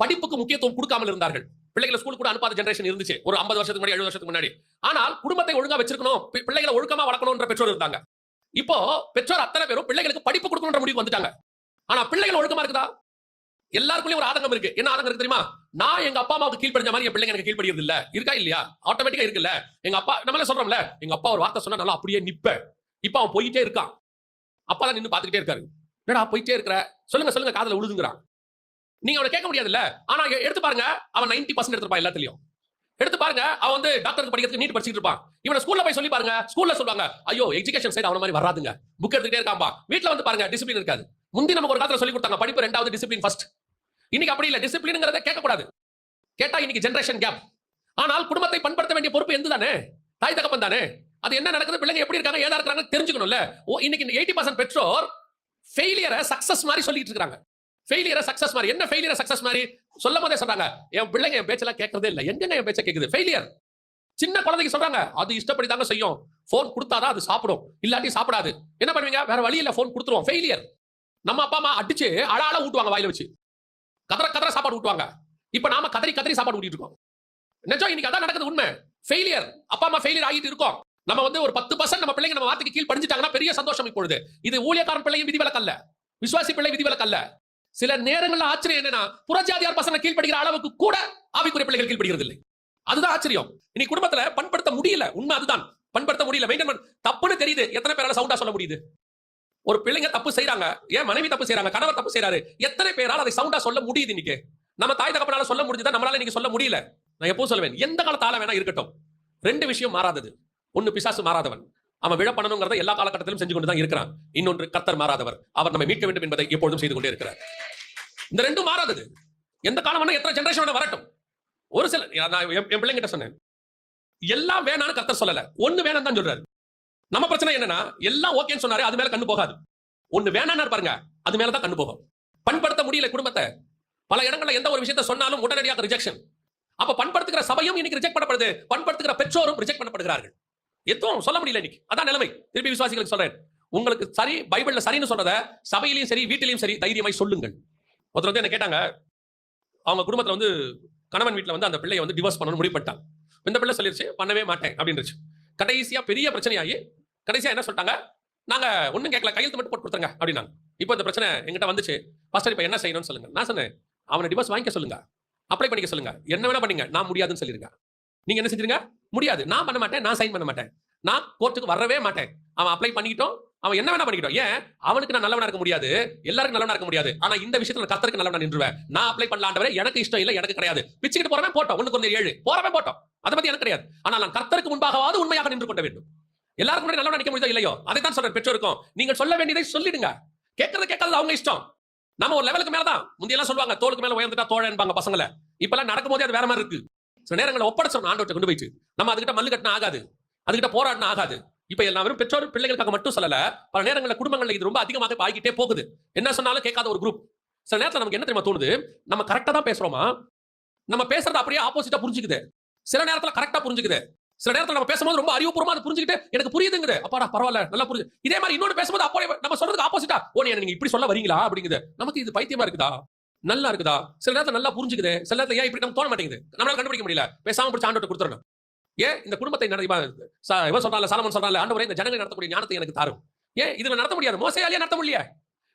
படிப்புக்கு முக்கியத்துவம் கொடுக்காமல் இருந்தார்கள். பிள்ளைகளை ஸ்கூல் கூட அனுப்பாத ஜெனரேஷன் இருந்துச்சு. ஒரு 50 வருஷத்துக்கு முன்னாடி எழுபது வருஷத்துக்கு முன்னாடி. ஆனால் குடும்பத்தை ஒழுங்கா வச்சிருக்கணும் பிள்ளைகளை ஒழுக்கமா வளர்க்கணும்ன்ற பெற்றோர் இருந்தாங்க. இப்போ பெற்றோர் அத்தனை பேரும் பிள்ளைகளுக்கு படிப்பு கொடுக்கணும்ன்ற முடிவு வந்துட்டாங்க. ஆனா பிள்ளைகள் ஒழுக்கமா இருக்குதா? எல்லாருக்குள்ளயும் ஒரு ஆதங்கம் இருக்கு. என்ன ஆதங்கம் இருக்கு தெரியுமா? நான் எங்க அப்பா அம்மாவுக்கு கீழ்படிஞ்ச மாதிரி என் பிள்ளைங்க எனக்கு கீழ்படியது இல்ல. இருக்கா இல்லையா? ஆட்டோமேட்டிக்கா இருக்குல்ல. எங்க அப்பா நம்மளே சொல்றோம்ல எங்க அப்பா ஒரு வார்த்தை சொன்னா நல்லா அப்படியே நிப்ப இப்ப அவன் போயிட்டே இருக்கான். அப்பா தான் நின்னு பாத்துக்கிட்டே இருக்காரு. என்னடா போயிட்டே இருக்கிற? சொல்லுங்க சொல்லுங்க காதுல உழுதுங்கிறான். நீங்க அவனை கேட்க முடியாதுல்ல. ஆனா எடுத்து பாருங்க அவன் 90% பர்சன்ட் எடுத்துருப்பான் எல்லாத்துலயும். எடுத்து பாருங்க அவன் வந்து டாக்டருக்கு படிக்கிறதுக்கு நீட் படிச்சிட்டு இருப்பான். இவனை ஸ்கூல்ல போய் சொல்லி பாருங்க ஸ்கூல்ல சொல்லுவாங்க ஐயோ எஜுகேஷன் சைடு அவன மாதிரி வராதுங்க. புக் எடுத்துக்கிட்டே இருக்காம்பா வீட்டுல வந்து பாருங்க டிசிப்ளின் இருக்காது. முந்தி நமக்கு ஒரு காலத்துல சொல்லி கொடுத்தாங்க படிப்பு ரெண்டாவது டிசிப்ளின் ஃபர்ஸ்ட் இன்னைக்கு அப்படி இல்ல டிசிப்ளின்ங்கிறத கேட்கக்கூடாது. கேட்டா இன்னைக்கு ஜென்ரேஷன் கேப் ஆனால் குடும்பத்தை பண்படுத்த வேண்டிய பொறுப்பு எந்த தானே தாய் தகப்பன் தானே? அது என்ன நடக்குது? பிள்ளைங்க எப்படி இருக்காங்க? ஏதா இருக்காங்க தெரிஞ்சுக்கணும்ல. ஓ இன்னைக்கு எயிட்டி பர்சன்ட் பெற்றோர் ஃபெயிலியரை சக்சஸ் மாதிரி சொல்லிட்டு இருக்காங்க. ஃபெயிலியரை சக்சஸ் மாதிரி. என்ன ஃபெயிலியரை சக்சஸ் மாதிரி? சொல்லும் போதே சொல்றாங்க. என் பிள்ளைங்க என் பேச்செல்லாம் கேட்கறதே இல்லை. எங்கங்க என் பேச்ச கேட்குது ஃபெயிலியர் சின்ன குழந்தைக்கு சொல்றாங்க. அது இஷ்டப்படி தாங்க செய்யும். ஃபோன் கொடுத்தாதான் அது சாப்பிடும். இல்லாட்டி சாப்பிடாது. என்ன பண்ணுவீங்க? வேற வழி ஃபோன் கொடுத்துருவோம். ஃபெயிலியர் நம்ம அப்பா அம்மா அடிச்சு அழ அழ ஊட்டுவாங்க வாயில வச்சு. கதற கதற சாப்பாடு ஊட்டுவாங்க. இப்ப நாம கதறி கதறி சாப்பாடு ஊட்டிட்டு இருக்கோம். நிஜம் இன்னைக்கு அதான் நடக்குது உண்மை. ஃபெயிலியர் அப்பா அம்மா ஃபெயிலியர் ஆகிட்டு இருக்கோம். நம்ம வந்து ஒரு பத்து பர்சன்ட் நம்ம பிள்ளைங்க நம்ம வார்த்தைக்கு கீழ் படிஞ்சிட்டாங்கன்னா பெரிய சந்தோஷம் இப்பொழுது. இது ஊழியக்காரன் பிள்ளைங்க விதிவிலக்கல்ல விசுவாசி பிள்ளை விதிவிலக்கல்ல சில நேரங்கள்ல ஆச்சரியம் என்னன்னா புறஜாதியார் பசங்க கீழ்படுகிற அளவுக்கு கூட ஆவிக்குரிய பிள்ளைகள் கீழ்படுகிறது இல்லை அதுதான் ஆச்சரியம். இன்னைக்கு குடும்பத்துல பண்படுத்த முடியல. உண்மை அதுதான். பண்படுத்த முடியல. மெயின்டைன் தப்புன்னு தெரியுது. எத்தனை பேரால சவுண்டா சொல்ல முடியுது? ஒரு பிள்ளைங்க தப்பு செய்யறாங்க ஏன் மனைவி தப்பு செய்றாங்க? கணவர் தப்பு செய்றாரு. எத்தனை பேரால அதை சவுண்டா சொல்ல முடியுது இன்னைக்கு? நம்ம தாய் தகப்பனால சொல்ல முடிஞ்சுதான் நம்மளால இன்னைக்கு சொல்ல முடியல. நான் எப்போ சொல்லுவேன். எந்த காலத்தால வேணா இருக்கட்டும். ரெண்டு விஷயம் மாறாதது. ஒன்னு பிசாசு மாறாதவன். அவன் விழ பண்ணணுங்கிறத எல்லா காலகட்டத்திலும் செஞ்சு கொண்டு தான் இருக்கிறான். இன்னொன்று கர்த்தர் மாறாதவர். அவர் நம்மை மீட்க வேண்டும் என்பதை எப்பொழுதும் செய்து கொண்டே இருக்கிறார். இந்த ரெண்டும் மாறாதது. எந்த காலம் வேணா எத்தனை ஜென்ரேஷன் வரட்டும். ஒரு சில நான் என் பிள்ளைங்கிட்ட சொன்னேன். எல்லாம் வேணான்னு கர்த்தர் சொல்லல. ஒண்ணு வேணாம் தான் சொல்றாரு. நம்ம பிரச்சனை என்னன்னா எல்லாம் ஓகேன்னு சொன்னாரு அது மேல கண்ணு போகாது. ஒண்ணு வேணான்னு பாருங்க அது மேல தான் கண்ணு போகும். பண்படுத்த முடியல குடும்பத்தை. பல இடங்கள்ல எந்த ஒரு விஷயத்த சொன்னாலும் உடனடியாக ரிஜெக்ஷன் அப்ப பண்படுத்துகிற சபையும் இன்னைக்கு ரிஜெக்ட் பண்ணப்படுது. பண்படுத்துகிற பெற்றோரும் ரிஜெக்ட் பண்ணப்படுகிறார்கள். எதுவும் சொல்ல முடியல இன்னைக்கு. அதான் நிலைமை. திருப்பி விசுவாசிகளுக்கு சொல்றேன். உங்களுக்கு சரி பைபிள்ல சரின்னு சொன்னதை சபையிலையும் சரி வீட்டிலையும் சரி தைரியமாய் சொல்லுங்கள். ஒருத்தர் வந்து என்ன கேட்டாங்க அவங்க குடும்பத்துல வந்து கணவன் வீட்டில் வந்து அந்த பிள்ளையை வந்து டிவோர்ஸ் பண்ணணும் முடிவு இந்த பிள்ளை சொல்லிருச்சு பண்ணவே மாட்டேன் அப்படின்றச்சு கடைசியாக பெரிய பிரச்சனையாகி கடைசியா என்ன சொல்லிட்டாங்க நாங்க ஒண்ணும் கேட்கல கையெழுத்து மட்டும் போட்டு கொடுத்துருங்க அப்படின்னாங்க. இப்போ இந்த பிரச்சனை எங்கிட்ட வந்துச்சு. ஃபஸ்ட் இப்போ என்ன செய்யணும்னு சொல்லுங்க. நான் சொன்னேன் அவனை டிவோர்ஸ் வாங்கிக்க சொல்லுங்க. அப்ளை பண்ணிக்க சொல்லுங்க. என்ன வேணா பண்ணுங்க நான் முடியாதுன்னு சொல்லிருங்க நீங்க என்ன செஞ்சிருங்க? முடியாது. நான் பண்ண மாட்டேன் நான் சைன் பண்ண மாட்டேன். நான் கோர்ட்டுக்கு வரவே மாட்டேன். அவன் அப்ளை பண்ணிக்கிட்டோம். அவன் என்ன வேணா பண்ணிக்கிட்டோம். ஏன்? அவனுக்கு நான் நல்லவனா இருக்க முடியாது. எல்லாருக்கும் நல்லவனா இருக்க முடியாது. ஆனா இந்த விஷயத்துல கத்தருக்கு நல்லவனா நின்றுவேன். நான் அப்ளை பண்ணலான்றவரை எனக்கு இஷ்டம் இல்ல எனக்கு கிடையாது. பிச்சுக்கிட்டு போறவன் போட்டோம். ஒண்ணு கொஞ்சம் ஏழு. போறவன் போட்டோம். அதை பத்தி எனக்கு கிடையாது. ஆனால் நான் கர்த்தருக்கு முன்பாகவாவது உண்மையாக நின்று கொள்ள வேண்டும். எல்லாருக்கும் முன்னாடி நல்லவனா நிக்க முடியுதோ இல்லையோ? அதை தான் சொல்றேன் பெற்றோருக்கும். நீங்கள் சொல்ல வேண்டியதை சொல்லிடுங்க. கேட்கறது கேட்கறது அவங்க இஷ்டம். நம்ம ஒரு லெவலுக்கு மேல தான் சொல்லுவாங்க தோலுக்கு மேல உயர்ந்துட்டா தோழன்பாங்க பசங்களை. இப்பெல்லாம் நடக்கும்போதே அது வேற மாதிரி இருக்கு. சில நேரங்களில் ஒப்படைச்சோம் ஆண்டோட்ட கொண்டு போயிட்டு நம்ம அதுகிட்ட மல்லு கட்டின ஆகாது. அதுகிட்ட போராடின ஆகாது. இப்ப எல்லாரும் பெற்றோர் பிள்ளைகளுக்காக மட்டும் சொல்லல பல நேரங்களில் குடும்பங்களில் இது ரொம்ப அதிகமாக இப்ப ஆகிட்டே போகுது. என்ன சொன்னாலும் கேட்காத ஒரு குரூப் சில நேரத்தில் நமக்கு என்ன தெரியுமா தோணுது? நம்ம கரெக்டா தான் பேசுறோமா? நம்ம பேசுறது அப்படியே ஆப்போசிட்டா புரிஞ்சுக்குது. சில நேரத்துல கரெக்டா புரிஞ்சுக்குது. சில நேரத்துல நம்ம பேசும்போது ரொம்ப அறிவுபூர்வமா அதை புரிஞ்சுக்கிட்டு எனக்கு புரியுதுங்குது. அப்பாடா பரவாயில்ல நல்லா புரியுது இதே மாதிரி இன்னொன்று பேசும்போது அப்போ நம்ம சொல்றதுக்கு ஆப்போசிட்டா ஓ நீ நீங்க இப்படி சொல்ல வரீங்களா? அப்படிங்குது. நமக்கு இது பைத்தியமா இருக்குதா? நல்லா இருக்குதா? சில நேரத்தில் நல்லா புரிஞ்சுக்குது. சில நேரத்தில் ஏன் இப்படி நம்ம தோண மாட்டேங்குது? நம்மளால கண்டுபிடிக்க முடியல. பேசாம பிடிச்ச ஆண்டோட்ட கொடுத்துடணும். ஏன் இந்த குடும்பத்தை நட- இவன் ச- சொன்னால சாலமன் சொன்னால ஆண்டவரே இந்த ஜனங்களை நடத்தக்கூடிய ஞானத்தை எனக்கு தாரும். ஏன் இதுல நடத்த முடியாது? மோசையாலேயே நடத்த முடியல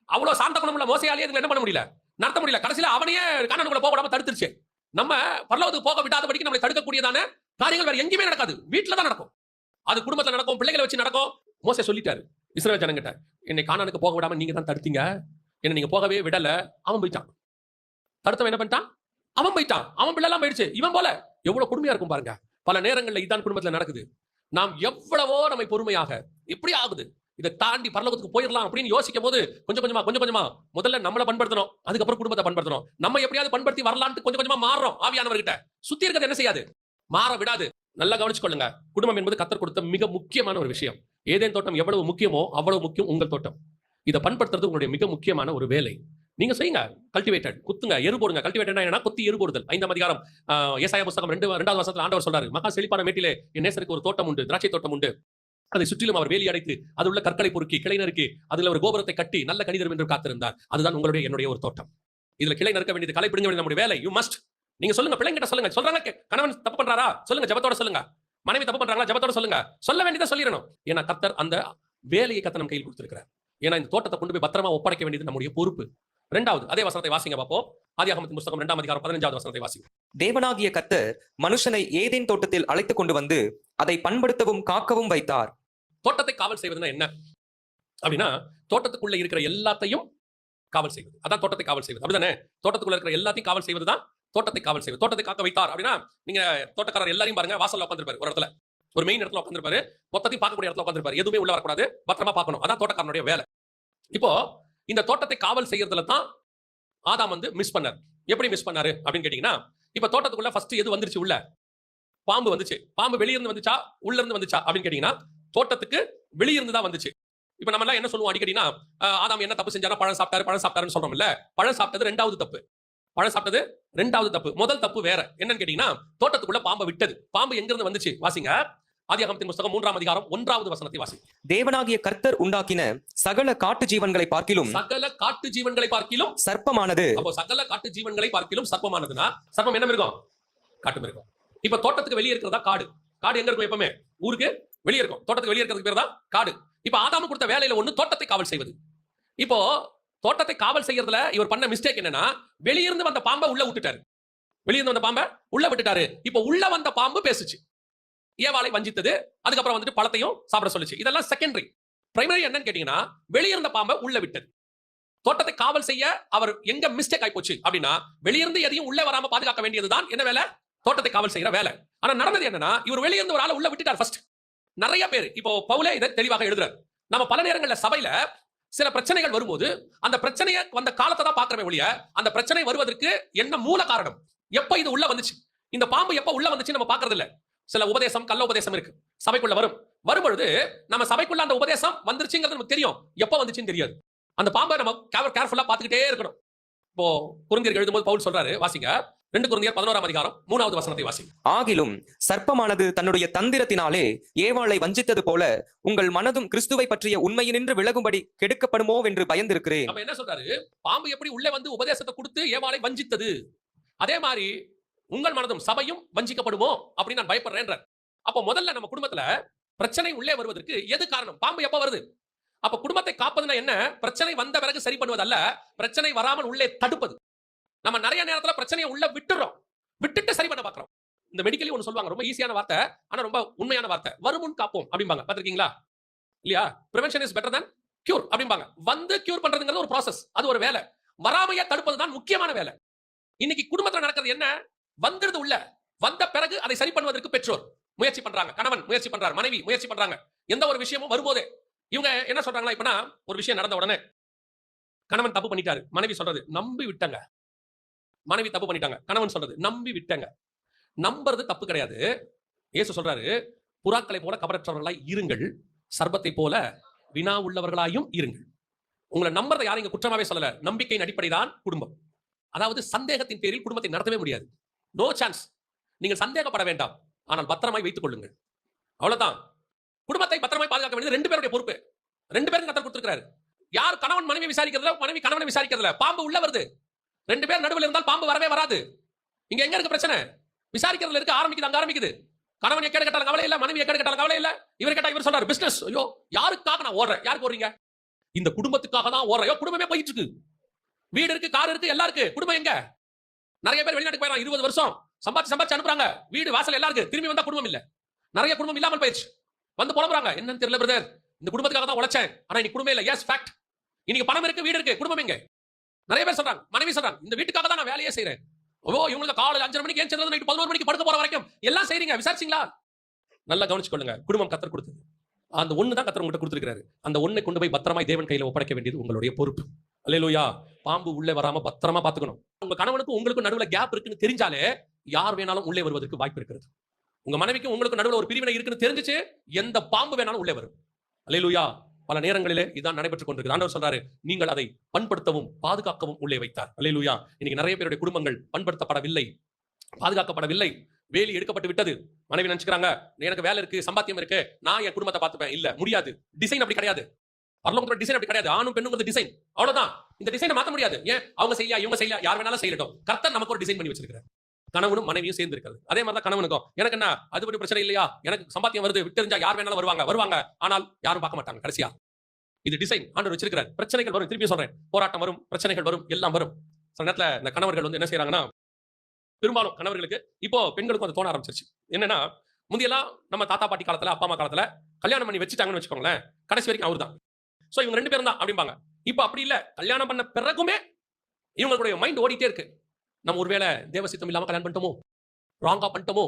அவ்வளவு சாந்த குணமுள்ள மோசையாலேயே இதுல என்ன பண்ண முடியல? நடத்த முடியல. கடைசியில அவனையே காணனுக்குள்ள போக விடாம தடுத்துருச்சு. நம்ம பரலோகத்துக்கு போக விடாதபடிக்கு நம்மளை தடுக்கக்கூடியதான காரியங்கள் வேற எங்கேயுமே நடக்காது. வீட்டில் தான் நடக்கும். அது குடும்பத்தில் நடக்கும் பிள்ளைகளை வச்சு நடக்கும். மோசை சொல்லிட்டாரு இஸ்ரேல் ஜனங்கிட்ட என்னை காணனுக்கு போக விடாம நீங்க தான் தடுத்தீங்க. என்ன நீங்க போகவே விடல. அவன் போயிட்டான். அடுத்தவன் என்ன பண்ணிட்டான்? அவன் போயிட்டான். அவன் பிள்ளை எல்லாம் போயிடுச்சு. இவன் போல. எவ்வளவு கொடுமையா இருக்கும் பாருங்க. பல நேரங்களில் இதான் குடும்பத்தில் நடக்குது. நாம் எவ்வளவோ நம்மை பொறுமையாக இப்படி ஆகுது. இதை தாண்டி பரலோகத்துக்கு போயிடலாம் அப்படின்னு யோசிக்கும் போது கொஞ்சம் கொஞ்சமா கொஞ்சம் கொஞ்சமா முதல்ல நம்மளை பண்படுத்தணும். அதுக்கப்புறம் குடும்பத்தை பண்படுத்தணும். நம்ம எப்படியாவது பண்படுத்தி வரலான்ட்டு கொஞ்சம் கொஞ்சமா மாறுறோம் ஆவியானவர்கிட்ட. சுத்தி இருக்கிறது என்ன செய்யாது? மாற விடாது. நல்லா கவனிச்சுக்கொள்ளுங்க. குடும்பம் என்பது கத்தர் கொடுத்த மிக முக்கியமான ஒரு விஷயம். ஏதேன் தோட்டம் எவ்வளவு முக்கியமோ அவ்வளவு முக்கியம் உங்கள் தோட்டம். இதை பண்படுத்துறது உங்களுடைய மிக முக்கியமான ஒரு வேலை. நீங்க செய்யுங்க கல்டிவேட்டட் குத்துங்க எரு போடுங்க. கல்டிவேட்டட் என்ன குத்தி எரு போடுதல். ஐந்தாம் அதிகாரம் ஏசாய ஏசாயா புஸ்தகம் ரெண்டு ரெண்டாவது வருஷத்துல ஆண்டவர் சொல்றாரு. மகா செழிப்பான மேட்டிலே என் நேசருக்கு ஒரு தோட்டம் உண்டு திராட்சை தோட்டம் உண்டு. அதை சுற்றிலும் அவர் வேலி அடைத்து அது உள்ள கற்களை பொறுக்கி கிளை நறுக்கி அதுல ஒரு கோபுரத்தை கட்டி நல்ல கணிதம் என்று காத்திருந்தார். அதுதான் உங்களுடைய என்னுடைய ஒரு தோட்டம். இதுல கிளை நறுக்க வேண்டியது களை பிடுங்க வேண்டியது நம்முடைய வேலை. யூ மஸ்ட் நீங்க சொல்லுங்க பிள்ளைங்கிட்ட சொல்லுங்க. சொல்றாங்க கணவன் தப்பு பண்றாரா? சொல்லுங்க ஜெபத்தோட சொல்லுங்க. மனைவி தப்பு பண்றாங்களா? ஜெபத்தோட சொல்லுங்க. சொல்ல வேண்டியதை சொல்லிடணும். ஏன்னா கத்தர் அந்த வேலையை கத்த நம்ம கையில் கொடுத்திருக்கிறார். ஏன்னா இந்த தோட்டத்தை கொண்டு போய் பத்திரமா ஒப்படைக்க வேண்டியது நம்முடைய பொறுப்பு. ரெண்டாவது அதே வசனத்தை வாசிங்க பாப்போம் ஆதியாகமத்தின் புஸ்தகம் இரண்டாம் அதிகாரம் பதினஞ்சாவது வசனத்தை வாசிங்க. தேவனாகிய கர்த்தர் மனுஷனை ஏதேன் தோட்டத்தில் அழைத்துக் கொண்டு வந்து அதை பண்படுத்தவும் காக்கவும் வைத்தார். தோட்டத்தை காவல் செய்வதுன்னா என்ன? அப்படின்னா தோட்டத்துக்குள்ள இருக்கிற எல்லாத்தையும் காவல் செய்வது. அதான் தோட்டத்தை காவல் செய்வது. அப்படிதானே? தோட்டத்துக்குள்ள இருக்கிற எல்லாத்தையும் காவல் செய்வது தான் தோட்டத்தை காவல் செய்வது. தோட்டத்தை காக்க வைத்தார். அப்படின்னா நீங்க தோட்டக்காரர் எல்லாரையும் பாருங்க வாசல்ல உட்காந்துருப்பாரு ஒரு இடத்துல. ஒரு மெயின் இடத்துல உட்காந்துருப்பாரு மொத்தத்தையும் பார்க்கக்கூடிய இடத்துல உட்காந்துருப்பாரு எதுவுமே உள்ள வரக்கூடாது. பத்திரமா பார்க்கணும். அதான் தோட்டக்காரனுடைய வேலை. இப்போ இந்த தோட்டத்தை காவல் செய்யறதுல தான் ஆதாம் வந்து மிஸ் பண்ணார். எப்படி மிஸ் பண்ணாரு அப்படின்னு கேட்டீங்கன்னா இப்ப தோட்டத்துக்குள்ள ஃபர்ஸ்ட் எது வந்துருச்சு உள்ள? பாம்பு வந்துச்சு. பாம்பு வெளியிருந்து வந்துச்சா? உள்ள இருந்து வந்துச்சா? அப்படின்னு கேட்டீங்கன்னா தோட்டத்துக்கு வெளியிருந்து தான் வந்துச்சு. இப்ப நம்ம எல்லாம் என்ன சொல்லுவோம் அடிக்கடினா ஆதாம் என்ன தப்பு செஞ்சாரா பழம் சாப்பிட்டாரு பழம் சாப்பிட்டாருன்னு சொல்றோம் பழம் சாப்பிட்டது ரெண்டாவது தப்பு. பழம் சாப்பிட்டது ரெண்டாவது தப்பு. முதல் தப்பு வேற. என்னன்னு கேட்டீங்கன்னா தோட்டத்துக்குள்ள பாம்பை விட்டது. பாம்பு எங்க இருந்து வந்துச்சு? வாசிங்க. ஆதியாகமத்தின் புஸ்தகம் மூன்றாம் அதிகாரம் ஒன்றாவது வசனத்தை வாசி. தேவனாகிய கர்த்தர் உண்டாக்கின சகல காட்டு ஜீவன்களை பார்க்கிலும் சகல காட்டு ஜீவன்களை பார்க்கிலும் சர்ப்பமானது. அப்போ சகல காட்டு ஜீவன்களை பார்க்கிலும் சர்ப்பமானதுன்னா சர்ப்பம் என்ன மிருகம்? காட்டு மிருகம். இப்ப தோட்டத்துக்கு வெளியே இருக்கிறதா காடு? காடு எங்க இருக்கும் எப்பவுமே? ஊருக்கு வெளியே இருக்கும். தோட்டத்துக்கு வெளியே இருக்கிறதுக்கு பேர் தான் காடு. இப்ப ஆதாம கொடுத்த வேலையில ஒண்ணு தோட்டத்தை காவல் செய்வது. இப்போ தோட்டத்தை காவல் செய்யறதுல இவர் பண்ண மிஸ்டேக் என்னன்னா வெளியிருந்து வந்த பாம்பை உள்ள விட்டுட்டாரு. வெளியிருந்து வந்த பாம்பை உள்ள விட்டுட்டாரு. இப்போ உள்ள வந்த பாம்பு பேசுச்சு. ஏவாளை வஞ்சித்தது. அதுக்கப்புறம் வந்துட்டு பழத்தையும் சாப்பிட சொல்லுச்சு. இதெல்லாம் செகண்டரி பிரைமரி என்னன்னு கேட்டீங்கன்னா வெளியிருந்த பாம்பை உள்ள விட்டது. தோட்டத்தை காவல் செய்ய அவர் எங்க மிஸ்டேக் ஆகி போச்சு அப்படின்னா வெளியிருந்து எதையும் உள்ள வராம பாதுகாக்க வேண்டியதுதான் என்ன வேலை? தோட்டத்தை காவல் செய்யற வேலை. ஆனா நடந்தது என்னன்னா இவர் வெளியிருந்து ஒரு ஆளை உள்ள விட்டுட்டார் ஃபர்ஸ்ட் நிறைய பேர் இப்போ பவுலே இதை தெளிவாக எழுதுறாரு. நம்ம பல நேரங்கள்ல சபையில சில பிரச்சனைகள் வரும்போது அந்த பிரச்சனையை வந்த காலத்தை தான் பாக்குறமே ஒழிய அந்த பிரச்சனை வருவதற்கு என்ன மூல காரணம்? எப்ப இது உள்ள வந்துச்சு? இந்த பாம்பு எப்ப உள்ள வந்துச்சு நம்ம பாக்குறது இல்ல சில உபதேசம் கள்ள உபதேசம் இருக்கு. சபைக்குள்ள வரும். வரும்பொழுது நம்ம சபைக்குள்ள அந்த உபதேசம் வந்துருச்சுங்கிறது நமக்கு தெரியும். எப்ப வந்துச்சுன்னு தெரியாது. அந்த பாம்பை நம்ம கேர்ஃபுல்லா பாத்துக்கிட்டே இருக்கணும். இப்போ குருந்தியர் எழுதும்போது பவுல் சொல்றாரு வாசிங்க. ரெண்டு குருந்தியர் பதினோராம் அதிகாரம் மூணாவது வசனத்தை வாசிங்க. ஆகிலும் சர்ப்பமானது தன்னுடைய தந்திரத்தினாலே ஏவாளை வஞ்சித்தது போல உங்கள் மனதும் கிறிஸ்துவை பற்றிய உண்மையினின்று விலகும்படி கெடுக்கப்படுமோ என்று பயந்திருக்கிறேன். நம்ம என்ன சொல்றாரு? பாம்பு எப்படி உள்ளே வந்து உபதேசத்தை கொடுத்து ஏவாளை வஞ்சித்தது? அதே மாதிரி உங்கள் மனதும் சபையும் வஞ்சிக்கப்படுமோ அப்படின்னு நான் பயப்படுறேன் அப்போ முதல்ல நம்ம குடும்பத்துல பிரச்சனை உள்ளே வருவதற்கு எது காரணம்? பாம்பு எப்ப வருது? அப்ப குடும்பத்தை காப்பதுன்னா என்ன? பிரச்சனை வந்த பிறகு சரி பண்ணுவதல்ல பிரச்சனை வராமல் உள்ளே தடுப்பது. நம்ம நிறைய நேரத்துல பிரச்சனையை உள்ள விட்டுறோம். விட்டுட்டு சரி பண்ண பாக்குறோம். இந்த மெடிக்கலி ஒன்று சொல்லுவாங்க ரொம்ப ஈஸியான வார்த்தை ஆனா ரொம்ப உண்மையான வார்த்தை. வருமுன் காப்போம் அப்படிம்பாங்க. பார்த்திருக்கீங்களா? இல்லையா? Prevention is better than cure அப்படிம்பாங்க. வந்து கியூர் பண்றதுங்கிறது ஒரு ப்ராசஸ் அது ஒரு வேலை. வராமையா தடுப்பது தான் முக்கியமான வேலை. இன்னைக்கு குடும்பத்துல நடக்கிறது என்ன? வந்துருது உள்ள. வந்த பிறகு அதை சரி பண்ணுவதற்கு பெற்றோர். முயற்சி பண்றாங்க. கணவன் முயற்சி பண்றாரு. மனைவி முயற்சி பண்றாங்க. எந்த ஒரு விஷயமும் வரும்போதே இவங்க என்ன சொல்றாங்களா இப்பனா ஒரு விஷயம் நடந்த உடனே கணவன் தப்பு பண்ணிட்டாரு. மனைவி சொல்றது நம்பி விட்டங்க. மனைவி தப்பு பண்ணிட்டாங்க. கணவன் சொல்றது நம்பி விட்டங்க. நம்புறது தப்பு கிடையாது. இயேசு சொல்றாரு புறாக்களை போல கபரற்றவர்களாய் இருங்கள். சர்பத்தை போல வினா உள்ளவர்களாயும் இருங்கள். உங்களை நம்புறதை யாரும் இங்க குற்றமாவே சொல்லல. நம்பிக்கையின் அடிப்படை தான் குடும்பம். அதாவது சந்தேகத்தின் பேரில் குடும்பத்தை நடத்தவே முடியாது. நோ சான்ஸ் நீங்கள் சந்தேகப்பட வேண்டாம். ஆனால் பத்திரமாய் வைத்துக் கொள்ளுங்கள். அவ்வளவுதான். குடும்பத்தை பத்திரமாய் பாதுகாக்க வேண்டியது ரெண்டு பேருடைய பொறுப்பு. ரெண்டு பேரும் கத்தர் கொடுத்திருக்காரு யார் கணவன் மனைவி விசாரிக்கிறதுல மனைவி கணவனை விசாரிக்கிறதுல? பாம்பு உள்ள வருது. ரெண்டு பேர் நடுவில் இருந்தால் பாம்பு வரவே வராது. இங்க எங்க இருக்கு பிரச்சனை? விசாரிக்கிறதுல இருக்கு ஆரம்பிக்குது அங்க ஆரம்பிக்குது. கணவன் எக்கேடு கேட்டாலும் கவலை இல்ல மனைவி எக்கேடு கேட்டாலும் கவலை இல்ல. இவர் கேட்டா இவர் சொல்றாரு பிசினஸ் ஐயோ யாருக்காக நான் ஓடுறேன்? யாருக்கு ஓடுறீங்க? இந்த குடும்பத்துக்காக தான் ஓடுறேன். ஐயோ, குடும்பமே போயிட்டு இருக்கு. வீடு இருக்கு கார் இருக்கு எல்லாம் இருக்கு. குடும்பம் எங்க? நிறைய பேர் வெளிநாட்டுக்கு போயிடறாங்க. இருபது வருஷம் சம்பாதிச்சு சம்பாதிச்சு அனுப்புறாங்க. வீடு வாசல் எல்லாம் இருக்கு. திரும்பி வந்தா குடும்பம் இல்ல. நிறைய குடும்பம் இல்லாமல் போயிடுச்சு. வந்து புலம்புறாங்க என்னன்னு தெரியல பிரதர் இந்த குடும்பத்துக்காக தான் உழைச்சேன். ஆனா இன்னைக்கு குடும்பம் இல்ல. எஸ் ஃபேக்ட் இன்னைக்கு பணம் இருக்கு வீடு இருக்கு. குடும்பம் எங்க? நிறைய பேர் சொல்றாங்க. மனைவி சொல்றாங்க. இந்த வீட்டுக்காக தான் நான் வேலையே செய்யறேன் ஓ இவங்களுக்கு காலையில் அஞ்சரை மணிக்கு ஏன் நைட்டு பதினோரு மணிக்கு படுக்க போற வரைக்கும் எல்லாம் செய்றீங்க. விசாரிச்சீங்களா? நல்லா கவனிச்சுக்கொள்ளுங்க. குடும்பம் கத்தர் கொடுத்தது. அந்த ஒண்ணு தான் கத்தர் உங்கள்கிட்ட கொடுத்துருக்காரு அந்த ஒண்ணை கொண்டு போய் பத்திரமாய் தேவன் கையில ஒப்படைக்க வேண்டியது உங்களுடைய பொறுப்பு. அல்லையா பாம்பு உள்ளே வராம பத்திரமா பாத்துக்கணும் உங்க கணவனுக்கும் உங்களுக்கும் நடுவுல கேப் இருக்குன்னு தெரிஞ்சாலே யார் வேணாலும் உள்ளே வருவதற்கு வாய்ப்பு இருக்கிறது. உங்க மனைவிக்கும் உங்களுக்கு நடுவுல ஒரு பிரிவினை இருக்குன்னு தெரிஞ்சிச்சு எந்த பாம்பு வேணாலும் உள்ளே வரும். அல்லையா பல நேரங்களிலே இதான் நடைபெற்றுக் கொண்டிருக்கு ஆண்டவர் சொல்றாரு நீங்கள் அதை பண்படுத்தவும் பாதுகாக்கவும் உள்ளே வைத்தார். அல்லையா இன்னைக்கு நிறைய பேருடைய குடும்பங்கள் பண்படுத்தப்படவில்லை பாதுகாக்கப்படவில்லை. வேலி எடுக்கப்பட்டு விட்டது. மனைவி நினைச்சுக்கிறாங்க எனக்கு வேலை இருக்கு சம்பாத்தியம் இருக்கு. நான் என் குடும்பத்தை பார்த்துப்பேன். இல்ல முடியாது. டிசைன் அப்படி கிடையாது. பரலோகத்தோட டிசைன் அப்படி கிடையாது. ஆணும் பெண்ணுங்கிறது டிசைன் அவ்வளவுதான். இந்த டிசைனை மாத்த முடியாது. ஏன்? அவங்க செய்யா இவங்க செய்யா யார் வேணாலும் செய்யட்டும். கர்த்தர் நமக்கு ஒரு டிசைன் பண்ணி வச்சிருக்காரு கணவனும் மனைவியும் சேர்ந்து இருக்காது அதே மாதிரி தான் கணவனுக்கும். எனக்கு என்ன? அது ஒரு பிரச்சனை இல்லையா? எனக்கு சம்பாத்தியம் வருது. விட்டு தெரிஞ்சா யார் வேணாலும் வருவாங்க. வருவாங்க. ஆனால் யாரும் பார்க்க மாட்டாங்க. கடைசியா. இது டிசைன் ஆண்டவர் வச்சிருக்கிறார். பிரச்சனைகள் வரும். திருப்பி சொல்றேன். போராட்டம் வரும். பிரச்சனைகள் வரும். எல்லாம் வரும். சில நேரத்துல இந்த கணவர்கள் வந்து என்ன செய்யறாங்கன்னா பெரும்பாலும் கணவர்களுக்கு இப்போ பெண்களுக்கும் அது தோண ஆரம்பிச்சிருச்சு. என்னன்னா முந்தையெல்லாம் நம்ம தாத்தா பாட்டி காலத்துல அப்பா அம்மா காலத்துல கல்யாணம் பண்ணி வச்சுட்டாங்கன்னு வச்சுக்கோங்களேன். கடைசி வரைக்கும் அவர் தான் ஸோ இவங்க ரெண்டு பேரும் தான் அப்படிம்பாங்க. இப்போ அப்படி இல்ல. கல்யாணம் பண்ண பிறகுமே இவங்களுடைய மைண்ட் ஓடிட்டே இருக்கு. நம்ம ஒருவேளை தேவசித்தம் இல்லாம கல்யாணம் பண்ணிட்டோமோ? ராங்கா பண்ணிட்டோமோ?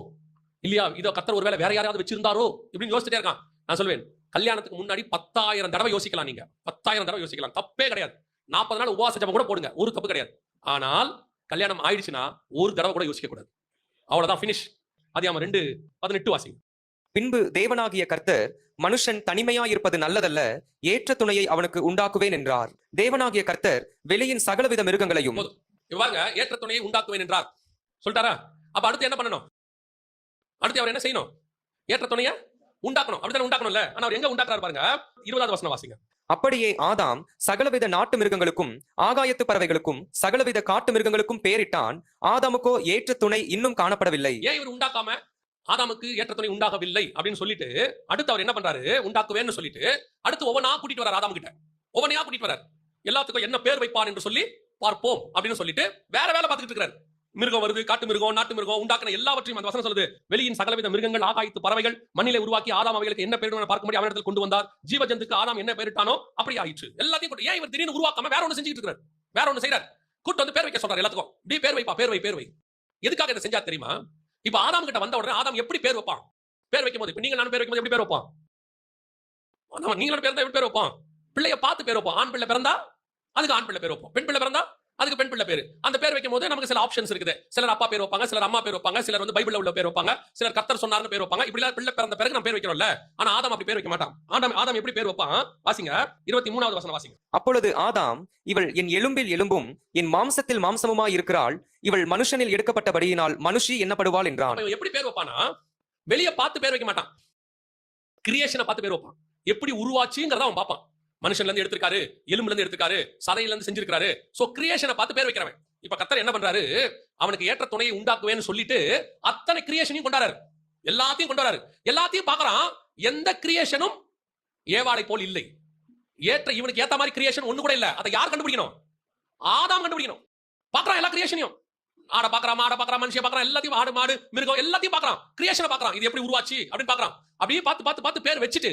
இல்லையா? இதோ கத்தர் ஒருவேளை வேற யாராவது வச்சிருந்தாரோ? இப்படின்னு யோசிச்சுட்டே இருக்கான். நான் சொல்வேன். கல்யாணத்துக்கு முன்னாடி பத்தாயிரம் தடவை யோசிக்கலாம் நீங்க. பத்தாயிரம் தடவை யோசிக்கலாம். தப்பே கிடையாது. நாற்பது நாள் உபவாச ஜபம் கூட போடுங்க. ஒரு தப்பு கிடையாது. ஆனால் கல்யாணம் ஆயிடுச்சுன்னா ஒரு தடவை கூட யோசிக்க கூடாது அவ்வளவுதான். ஃபினிஷ் அது அவன் ரெண்டு பதினெட்டு வாசிங்க. பின்பு தேவனாகிய கர்த்தர் மனுஷன் தனிமையாயிருப்பது நல்லதல்ல ஏற்ற துணையை அவனுக்கு உண்டாக்குவேன் என்றார். தேவனாகிய கர்த்தர் வெளியின் சகலவித மிருகங்களையும் போதும். இவ்வாங்க ஏற்ற துணையை உண்டாக்குவேன் என்றார். சொல்லிட்டாரா? அப்ப அடுத்து என்ன பண்ணணும்? அடுத்து அவர் என்ன செய்யணும்? ஏற்ற துணையை உண்டாக்கணும். அப்படித்தானே உண்டாக்கணும்ல? ஆனா அவர் எங்க உண்டாக்குறாரு பாருங்க? இருபதாவது வசனம் வாசிங்க. அப்படியே ஆதாம் சகலவித நாட்டு மிருகங்களுக்கும் ஆகாயத்து பறவைகளுக்கும் சகலவித காட்டு மிருகங்களுக்கும் பேரிட்டான் ஆதாமுக்கோ ஏற்ற துணை இன்னும் காணப்படவில்லை. ஏன் இவர் உண்டாக்காம? ஆதாமுக்கு ஏற்ற துணை உண்டாகவில்லை அப்படின்னு சொல்லிட்டு அடுத்து அவர் என்ன பண்றாரு? உண்டாக்குவேன்னு சொல்லிட்டு அடுத்து ஒவ்வொன்றா கூட்டிட்டு வரார் ஆதாம் கிட்ட. ஒவ்வொன்னையா கூட்டிட்டு வரார் எல்லாத்துக்கும் என்ன பேர் வைப்பார் என்று சொல்லி பார்ப்போம் அப்படின்னு சொல்லிட்டு வேற வேலை பார்த்துட்டு இருக்கிறார். மிருகம் வருது காட்டு மிருகம் நாட்டு மிருகம் உண்டாக்குன எல்லாவற்றையும் அந்த வசனம் சொல்லுது. வெளியின் சகலவித மிருகங்கள் ஆகாயத்து பறவைகள் மண்ணிலே உருவாக்கி ஆதாம் அவைகளுக்கு என்ன பேர் முடியும்? அவனிடத்தில் கொண்டு வந்தார். ஜீவஜந்துக்கு ஆதாம் என்ன பேரிட்டானோ அப்படி ஆயிற்று. எல்லாத்தையும் ஏன் இவர் திடீர்னு உருவாக்காம வேற ஒண்ணு செஞ்சுட்டு இருக்காரு வேற ஒண்ணு செய்யறார் கூட்டு வந்து பேர் வைக்க சொல்றாரு எல்லாத்துக்கும். இப்படி பேர் வைப்பா பேர் வை பேர் வை. எதுக்காக இதை செஞ்சா தெரியுமா? இப்ப ஆதாம் கிட்ட வந்த உடனே ஆதாம் எப்படி பேர் வைப்பான்? பேர் வைக்கும் போது நீங்க நானும் பேர் வைக்கும் போது எப்படி பேர் வைப்பான் ஆமா, நீங்களும் பேர் எப்படி பேர் வைப்பான் பிள்ளைய பார்த்து பேர் வைப்போம். ஆண் பிள்ளை பிறந்தா அதுக்கு ஆண் பிள்ளை பேர் வைப்போம். பெண் பிள்ளை பிறந்தா அதுக்கு பெண் பிள்ளை பேர். அந்த பேர் வைக்கும் போது நமக்கு சில ஆப்ஷன்ஸ் இருக்குது. சிலர் அப்பா பேர் வைப்பாங்க சிலர் அம்மா பேர் வைப்பாங்க சிலர் வந்து பைபிள்ல உள்ள பேர் வைப்பாங்க சிலர் கர்த்தர் சொன்னார்னு பேர் வைப்பாங்க. இப்படி பிள்ளை பிறந்த பிறகு நம்ம பேர் வைக்கிறோம்ல. ஆனா ஆதாம் அப்படி பேர் வைக்க மாட்டான். ஆதாம் ஆதாம் எப்படி பேர் வைப்பான்? வாசிங்க. இருபத்தி மூணாவது வசனம் வாசிங்க. அப்பொழுது ஆதாம் இவள் என் எலும்பில் எலும்பும் என் மாம்சத்தில் மாம்சமுமாய் இருக்கிறாள். இவள் மனுஷனில் எடுக்கப்பட்டபடியினால் மனுஷி என்னப்படுவாள் என்றான். எப்படி பேர் வைப்பானா? வெளிய பார்த்து பேர் வைக்க மாட்டான். கிரியேஷனை பார்த்து பேர் வைப்பான். எப்படி உருவாச்சுங்கிறத அவன் பார்ப்பான். மனுஷன்ல இருந்து எடுத்திருக்காரு எலும்புல இருந்து எடுத்திருக்காரு சதையில இருந்து செஞ்சிருக்காரு சோ கிரியேஷனை பார்த்து பேர் வைக்கிறவன். இப்ப கத்தர் என்ன பண்றாரு? அவனுக்கு ஏற்ற துணையை உண்டாக்குவேன்னு சொல்லிட்டு அத்தனை கிரியேஷனையும் கொண்டாடுறாரு. எல்லாத்தையும் கொண்டாடுறாரு. எல்லாத்தையும் பாக்குறான் எந்த கிரியேஷனும் ஏவாடை போல் இல்லை. ஏற்ற இவனுக்கு ஏத்த மாதிரி கிரியேஷன் ஒண்ணு கூட இல்ல. அதை யார் கண்டுபிடிக்கணும்? ஆதாம் கண்டுபிடிக்கணும். பாக்குறான் எல்லா கிரியேஷனையும் ஆட பாக்குறான் மாட பாக்குறான் மனுஷன் பாக்குறான் எல்லாத்தையும் ஆடு மாடு மிருகம் எல்லாத்தையும் பாக்குறான் கிரியேஷனை பாக்குறான் இது எப்படி உருவாச்சு அப்படின்னு பாக்குறான் அப்படியே பார்த்து பார்த்து பார்த்து பேர் வச்சுட்டு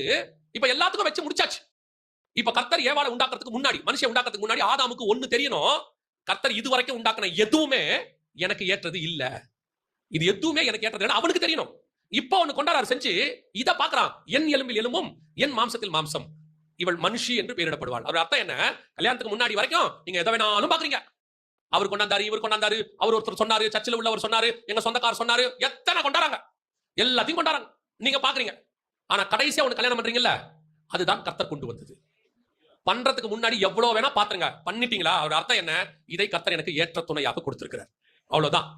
இப்ப எல்லாத்துக்கும் வச்சு முடிச்சாச்சு. இப்ப கர்த்தர் ஏவாளை உண்டாக்குறதுக்கு முன்னாடி மனுஷன் உண்டாக்குறதுக்கு முன்னாடி ஆதாமுக்கு ஒண்ணு தெரியணும். கர்த்தர் இது வரைக்கும் உண்டாக்குன எதுவுமே எனக்கு ஏற்றது இல்ல. இது எதுவுமே எனக்கு ஏற்றது அவனுக்கு தெரியணும். இப்போ அவனு கொண்டாடாரு செஞ்சு இதை பாக்குறான் என் எலும்பில் எலும்பும் என் மாம்சத்தில் மாம்சம். இவள் மனுஷி என்று பெயரிடப்படுவாள். அவர் அர்த்தம் என்ன? கல்யாணத்துக்கு முன்னாடி வரைக்கும் நீங்க எதை வேணாலும் பாக்குறீங்க அவர் கொண்டாந்தாரு இவர் கொண்டாந்தாரு அவர் ஒருத்தர் சொன்னாரு சர்ச்சில் உள்ளவர் சொன்னாரு எங்க சொந்தக்கார் சொன்னாரு எத்தனை கொண்டாடுறாங்க? எல்லாத்தையும் கொண்டாடுறாங்க. நீங்க பாக்குறீங்க ஆனா கடைசியா ஒண்ணு கல்யாணம் பண்றீங்கல்ல அதுதான் கர்த்தர் கொண்டு வந்தது. பண்றதுக்கு முன்னாடி எவ்வளவு வேணா பாத்துருங்க. பண்ணிட்டீங்களா? அவர் அர்த்தம் என்ன? இதை கத்தர் எனக்கு ஏற்ற துணையாக கொடுத்திருக்கிறார். அவ்வளவுதான்.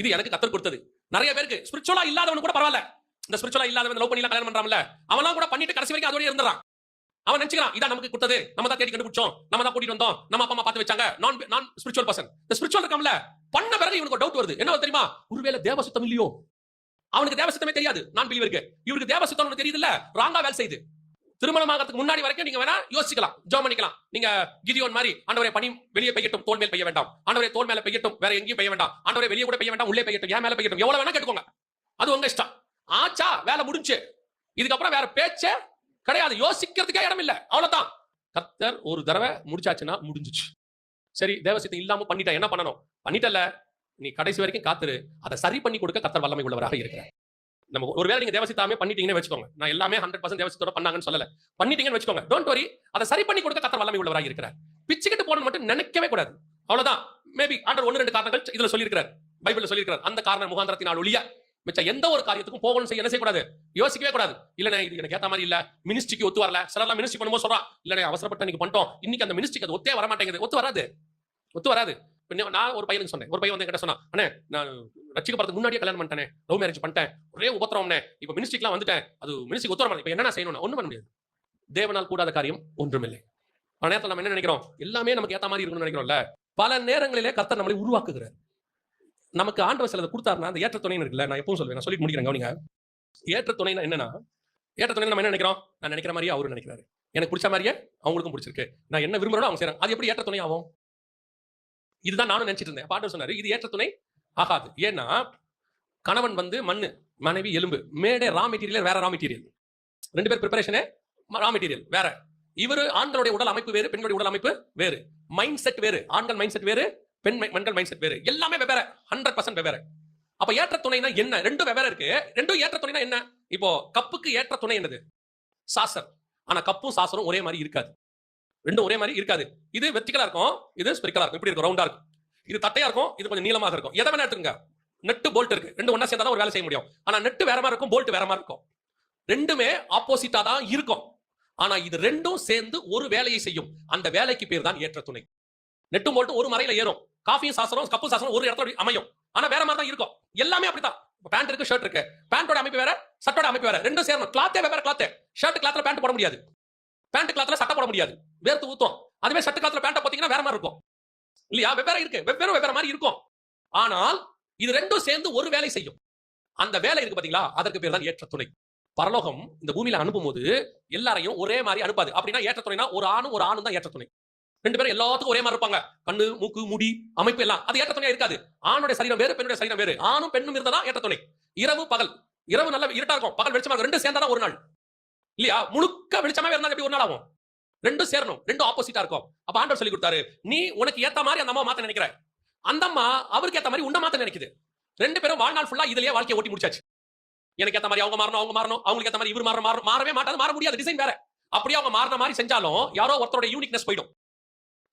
இது எனக்கு கத்தர் கொடுத்தது. நிறைய பேருக்கு ஸ்பிரிச்சுவலா இல்லாதவனு கூட பரவாயில்ல. இந்த ஸ்பிரிச்சுவலா இல்லாதவன் லவ் பண்ணி கல்யாணம் பண்றாங்கல்ல அவனா கூட பண்ணிட்டு கடைசி வரைக்கும் அதோட இருந்துறான். அவன் நினைச்சுக்கிறான் இதான் நமக்கு கொடுத்தது. நம்ம தான் தேடி கண்டுபிடிச்சோம். நம்ம தான் கூட்டிட்டு வந்தோம். நம்ம அப்பா அம்மா பார்த்து வச்சாங்க. நான் நான் ஸ்பிரிச்சுவல் பர்சன் இந்த ஸ்பிரிச்சுவல் இருக்காமல பண்ண பிறகு இவனுக்கு டவுட் வருது. என்ன தெரியுமா? ஒருவேளை தேவசுத்தம் இல்லையோ? அவனுக்கு தேவசுத்தமே தெரியாது. நான் பிலிவருக்கு இவருக்கு தேவசுத்தம் தெரியுது இல்ல ராங்கா வேலை செய்யுது. திருமணமாகறதுக்கு முன்னாடி வரைக்கும் நீங்க வேணா யோசிக்கலாம் ஜோம் பண்ணிக்கலாம் நீங்க கிதியோன் மாதிரி ஆண்டவரை பணி வெளியே பெய்யட்டும் தோல் மேல் பெய்ய வேண்டாம். ஆண்டவரை தோல் மேல பெய்யட்டும் வேற எங்கேயும் பெய்ய வேண்டாம். ஆண்டவரை வெளியே கூட பெய்ய வேண்டாம் உள்ளே பெய்யட்டும் ஏன் மேல பெய்யட்டும். எவ்வளவு வேணா கேட்டுக்கோங்க அது உங்க இஷ்டம். ஆச்சா வேலை முடிஞ்சு. இதுக்கப்புறம் வேற பேச்சே கிடையாது. யோசிக்கிறதுக்கே இடம் இல்ல. அவ்வளவுதான். கத்தர் ஒரு தடவை முடிச்சாச்சுன்னா முடிஞ்சுச்சு. சரி தேவசித்தம் இல்லாம பண்ணிட்டா என்ன பண்ணணும்? பண்ணிட்டல நீ கடைசி வரைக்கும் காத்துரு. அதை சரி பண்ணி கொடுக்க கத்தர் வல்லமை உள்ளவராக இருக்கிறார். நம்ம ஒருவேளை நீங்க தேவசித்தாமே பண்ணிட்டீங்கன்னு வச்சுக்கோங்க. நான் எல்லாமே ஹண்ட்ரட் பர்சன்ட் தேவசித்தோட பண்ணாங்கன்னு சொல்லல. பண்ணிட்டீங்கன்னு வச்சுக்கோங்க. டோன்ட் வரி அதை சரி பண்ணி கொடுக்க கத்தர் வல்லமை உள்ளவராக இருக்கிறார். பிச்சுக்கிட்டு போன மட்டும் நினைக்கவே கூடாது. அவ்வளவுதான். மேபி ஆண்டர் ஒன்று ரெண்டு காரணங்கள் இதுல சொல்லியிருக்கிறார். பைபிள்ல சொல்லியிருக்கிறார். அந்த காரணம் முகாந்திரத்தினால் ஒழிய மிச்ச எந்த ஒரு காரியத்துக்கும் போகணும் செய்ய என்ன செய்யக்கூடாது? யோசிக்கவே கூடாது. இல்ல இது எனக்கு ஏத்த மாதிரி இல்ல. மினிஸ்ட்ரிக்கு ஒத்து வரல. சிலர்லாம் மினிஸ்ட்ரி பண்ணும்போது சொல்றான் இல்ல அவசரப்பட்டு நீங்க பண்ணிட்டோம். இன்னைக்கு அந்த மினிஸ்ட்ரிக்கு அது ஒத்தே வர மாட்டேங்குது ஒத்து வராது. ஒத்து வராது. நான் ஒரு பையனுக்கு சொன்னேன். ஒரு பையன் வந்து என்கிட்ட சொன்னான் அண்ணே நான் ரட்சிக்கப்படுறதுக்கு முன்னாடியே கல்யாணம் பண்ணிட்டேன் லவ் மேரேஜ் பண்ணிட்டேன் ஒரே உபத்திரம்னே இப்ப மினிஸ்ட்ரிக்கெலாம் வந்துட்டேன் அது மினிஸ்ட்ரிக்கு ஒத்து இப்போ இப்ப என்ன செய்யணும் ஒண்ணும் பண்ண முடியாது. தேவனால் கூடாத காரியம் ஒன்றுமில்லை. பல நேரத்தில் நம்ம என்ன நினைக்கிறோம்? எல்லாமே நமக்கு ஏத்த மாதிரி இருக்கணும்னு நினைக்கிறோம்ல. பல நேரங்களிலே கர்த்தர் நம்மளை உருவாக்குகிறார். நமக்கு ஆண்டவர் சிலதை கொடுத்தாருன்னா அந்த ஏற்ற துணைன்னு இருக்குல்ல நான் எப்பவும் சொல்லுவேன் நான் சொல்லிட்டு முடிக்கிறேன் கவனிங்க. ஏற்ற துணைனா என்னன்னா ஏற்ற துணை நம்ம என்ன நினைக்கிறோம்? நான் நினைக்கிற மாதிரியே அவரு நினைக்கிறாரு. எனக்கு பிடிச்ச மாதிரியே அவங்களுக்கும் பிடிச்சிருக்கு. நான் என்ன விரும்புறேனோ அவங்க செய்யறாங்க அது எப்படி ஏற்ற துணை ஆகும் இதுதான் நானும் நினைச்சிட்டு இருந்தேன். பாட்டு சொன்னாரு இது ஏற்ற துணை ஆகாது ஏன்னா கணவன் வந்து மண்ணு மனைவி எலும்பு மேடை ரா மெட்டீரியல் வேற ரா மெட்டீரியல் ரெண்டு பேர் ப்ரிப்பரேஷனே ரா மெட்டீரியல் வேற. இவரு ஆண்களுடைய உடல் அமைப்பு வேறு பெண்களுடைய உடல் அமைப்பு வேறு. மைண்ட் செட் வேறு ஆண்கள் மைண்ட் செட் வேறு பெண் mi- பெண்கள் மைண்ட் செட் வேறு. எல்லாமே வெவ்வேறு ஹண்ட்ரட் பர்சன்ட் வெவ்வேறு. அப்ப ஏற்ற துணைனா என்ன? ரெண்டும் வெவ்வேறு இருக்கு. ரெண்டும் ஏற்ற துணைனா என்ன? இப்போ கப்புக்கு ஏற்ற துணை என்னது? சாசர். ஆனா கப்பும் சாசரும் ஒரே மாதிரி இருக்காது. ரெண்டும் ஒரே மாதிரி இருக்காது. இது வெர்டிகலா இருக்கும் இது ஸ்பிரிக்கலா இருக்கும். இப்படி இருக்கும்? ரவுண்டா இருக்கும். இது தட்டையா இருக்கும் இது கொஞ்சம் நீளமாக இருக்கும். எதை வேணா எடுத்துங்க நெட்டு போல்ட் இருக்கு. ரெண்டு ஒண்ணா சேர்ந்தா தான் ஒரு வேலை செய்ய முடியும். ஆனா நெட்டு வேற மாதிரி இருக்கும் போல்ட் வேற மாதிரி இருக்கும். ரெண்டுமே ஆப்போசிட்டா தான் இருக்கும். ஆனா இது ரெண்டும் சேர்ந்து ஒரு வேலையை செய்யும். அந்த வேலைக்கு பேர் தான் ஏற்ற துணை. நெட்டும் போல்ட்டும் ஒரு மறையில ஏறும். காஃபியும் சாசனம் கப்பு சாசனம் ஒரு இடத்துல அமையும். ஆனா வேற மாதிரி தான் இருக்கும். எல்லாமே அப்படித்தான். பேண்ட் இருக்கு ஷர்ட் இருக்கு. பேண்டோட அமைப்பு வேற சட்டோட அமைப்பு வேற. ரெண்டும் சேரணும். கிளாத்தே வேற கிளாத்தே ஷர்ட் கிளாத்ல பேண்ட் போட முடியாது. பேண்ட் கிளாத்ல சட்டை போட முடியாது. வேர்த்து ஊத்தும். அதுவே ஷர்ட் கிளாத்ல பேண்ட் பாத்தீங்கன்னா வேற மாதிரி இருக்கும். இல்லையா? வெவ்வேறு இருக்கு. வெவ்வேறு வெவ்வேறு மாதிரி இருக்கும். ஆனால் இது ரெண்டும் சேர்ந்து ஒரு வேலை செய்யும். அந்த வேலை இருக்கு பாத்தீங்களா? அதற்கு பேர் தான் ஏற்ற துணை பரலோகம் இந்த பூமியில அனுப்பும் போது எல்லாரையும் ஒரே மாதிரி அனுப்பாது. அப்படின்னா ஏற்ற துணைனா ஒரு ஆணும் ஒரு ஆணும் தான் ஏற்ற துணை ரெண்டு பேரும் எல்லாத்துக்கும் ஒரே மாதிரி இருப்பாங்க. கண்ணு மூக்கு முடி அமைப்பு எல்லாம். அது ஏற்ற துணையா இருக்காது. ஆணுடைய சரீரம் வேறு பெண்ணுடைய சரீரம் வேறு. ஆணும் பெண்ணும் இருந்ததா ஏற்ற துணை இரவு பகல். இரவு நல்ல இருட்டா இருக்கும். பகல் வெளிச்சமா ரெண்டு ரெண்டும் சேர்ந்தாதான் ஒரு நாள். இல்லையா? முழுக்க வெளிச்சமா இருந்தா எப்படி ஒரு நாள் ஆகும்? ரெண்டும் சேரணும். ரெண்டும் ஆப்போசிட்டா இருக்கும். அப்ப ஆண்டவர் சொல்லி கொடுத்தாரு நீ உனக்கு ஏத்த மாதிரி அந்த அம்மா மாத்த நினைக்கிற. அந்த அம்மா அவருக்கு ஏத்த மாதிரி உன்ன மாத்த நினைக்குது. ரெண்டு பேரும் வாழ்நாள் ஃபுல்லா இதுலயே வாழ்க்கையை ஓட்டி முடிச்சாச்சு. எனக்கு ஏத்த மாதிரி அவங்க மாறணும் அவங்க மாறணும். அவங்களுக்கு ஏத்த மாதிரி இவர் மாற மாற மாறவே மாட்டாது மாற முடியாது. டிசைன் வேற. அப்படியே அவங்க மாறின மாதிரி செஞ்சாலும் யாரோ ஒருத்தரோட யூனிக்னஸ் போயிடும்.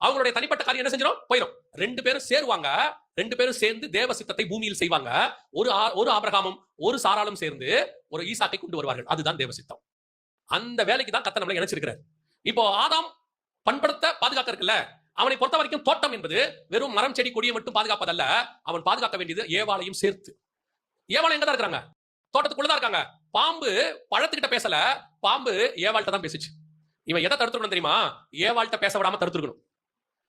அவங்களுடைய தனிப்பட்ட காரியம் என்ன செஞ்சிடும் போயிடும் ரெண்டு பேரும் சேருவாங்க. ரெண்டு பேரும் சேர்ந்து தேவ சித்தத்தை பூமியில் செய்வாங்க. ஒரு ஆ- ஒரு ஆபிரகாமும் ஒரு சாராலும் சேர்ந்து ஒரு ஈசாக்கை கொண்டு வருவார்கள். அதுதான் தேவ சித்தம். அந்த வேலைக்கு தான் கத்த நம்மளை இணைச்சிருக்கிறார். இப்போ ஆதாம் பண்படுத்த பாதுகாக்க இருக்குல்ல அவனை பொறுத்த வரைக்கும் தோட்டம் என்பது வெறும் மரம் செடி கொடியை மட்டும் பாதுகாப்பதல்ல. அவன் பாதுகாக்க வேண்டியது ஏவாளையும் சேர்த்து. ஏவாளை எங்க தான் இருக்காங்க? தோட்டத்துக்குள்ளதான் இருக்காங்க. பாம்பு பழத்துக்கிட்ட பேசல. பாம்பு ஏவாள்கிட்ட தான் பேசுச்சு. இவன் எதை தடுத்துருக்கணும் தெரியுமா? ஏவாள்கிட்ட பேச விடாம தடுத்துருக்கணும்.